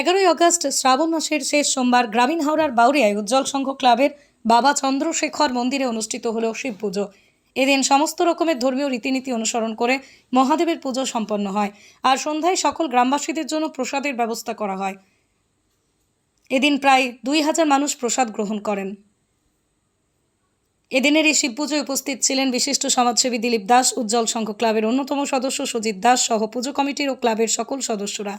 এগারোই আগস্ট শ্রাবণ মাসের শেষ সোমবার গ্রামীণ হাওড়ার বাউরিয়ায় উজ্জ্বল সংঘ ক্লাবের বাবা চন্দ্রশেখর মন্দিরে অনুষ্ঠিত হল শিব পুজো। এদিন সমস্ত রকমের ধর্মীয় রীতিনীতি অনুসরণ করে মহাদেবের পুজো সম্পন্ন হয় আর সন্ধ্যায় সকল গ্রামবাসীদের জন্য প্রসাদের ব্যবস্থা করা হয়। এদিন প্রায় দুই হাজার মানুষ প্রসাদ গ্রহণ করেন। এদিনের এই শিব পুজোয় উপস্থিত ছিলেন বিশিষ্ট সমাজসেবী দিলীপ দাস, উজ্জ্বল সংঘ ক্লাবের অন্যতম সদস্য সুজিত দাস সহ পুজো কমিটির ও ক্লাবের সকল সদস্যরা।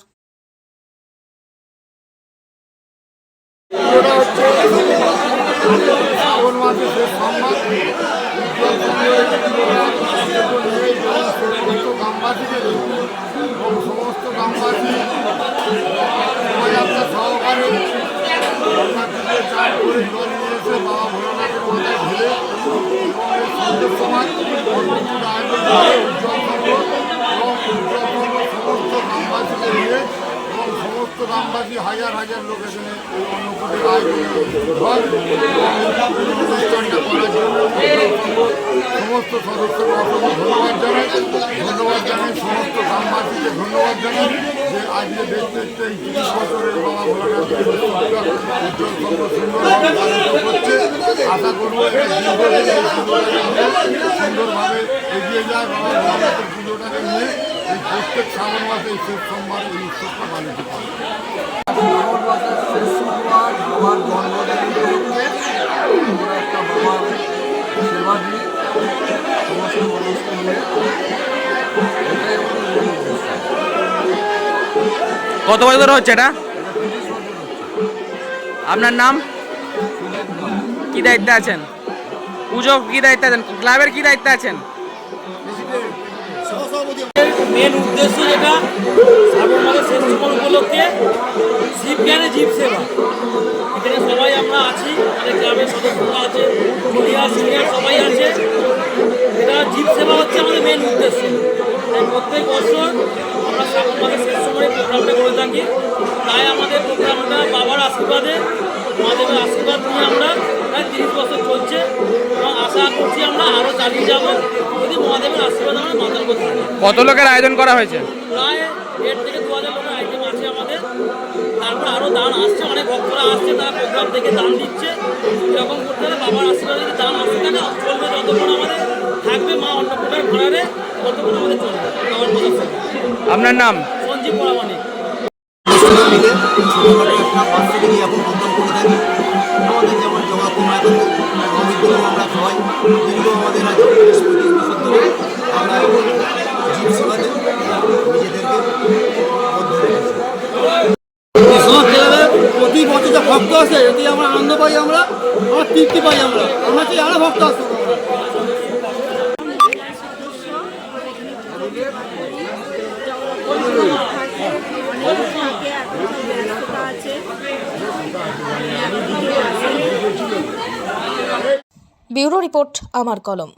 শ্রাবণ মাসে সমস্ত গ্রামবাসী শোভাযাত্রা সহকারে গঙ্গা পুজো চান করে জল নিয়ে এসে বাবা ভোলানাথের মাথায় ঢেলে এবং সন্ধ্যের সময় সমস্ত হাজার হাজার লোক এখানে এই অন্নকূটের আয়োজনে হয় সমস্ত সদস্যকে অসংখ্য ধন্যবাদ জানাই। ধন্যবাদ জানাই সমস্ত গ্রামবাসীকে ধন্যবাদ জানাই যে আজকে দেখতে দেখতে এই তিরিশ বছরের বাবা ভোলানাথের উজ্জ্বল করছে আশা করব সুন্দরভাবে এগিয়ে যায়। বাবা ভোলানাথের পুজোটাকে নিয়ে প্রত্যেক শ্রাবণ মাসে এই সোমবার এই উৎসবটা পালিত শেষ জন্মদিন উপলক্ষে আমরা একটা বাবার সেবা দিই সমস্ত মানুষকে নিয়ে এটাই আমাদের মূল উদ্দেশ্য কত বছর ধরে হচ্ছে এটা? আপনার নাম? কি দায়িত্বে আছেন? পুজো কি দায়িত্বে আছেন? ক্লাবের কি দায়িত্বে আছেন? মেন উদ্দেশ্য যেটা শ্রাবণ মাসের শেষ উপলক্ষে শিব জ্ঞানে জীব সেবা এখানে সবাই আমরা আছি আমাদের গ্রামের সদস্যরা আছে জুনিয়র সিনিয়র সবাই আছে। এটা জীব সেবা হচ্ছে আমাদের মেন উদ্দেশ্য। তাই প্রত্যেক বছর আমরা মাসের শেষ সময় প্রোগ্রামটা করে থাকি। তাই আমাদের প্রোগ্রামটা বাবার আশীর্বাদে মহাদেবের আশীর্বাদ নিয়ে আমরা প্রায় তিরিশ বছর চলছে। এবং আশা করছি আমরা আরও চালিয়ে যাব। যদি মহাদেবের আশীর্বাদ আমরা মাতার করতে পারি। কত লোকের আয়োজন করা হয়েছে? প্রায় দেড় থেকে দু হাজার লোকের আইটেম আছে আমাদের। তারপর আরও দান আসছে অনেক ভক্তরা আসছে তারা প্রোগ্রাম থেকে দান দিচ্ছে এরকম করতে হলে বাবার আশীর্বাদ যদি দান আসতে থাকে চলবে যতক্ষণ আমাদের থাকবে মা অন্নপূর্ণার ঘোরারে ততক্ষণ আমাদের চলবে। বাবার কথা আপনার নাম? সঞ্জীব পরামানিক সবাই ভক্ত আসে এতে আমরা আনন্দ পাই আমরা আমরা তৃপ্তি পাই আমরা। আমরা চাই আরও ভক্ত আসুক ব্যুরো রিপোর্ট, আমার কলম।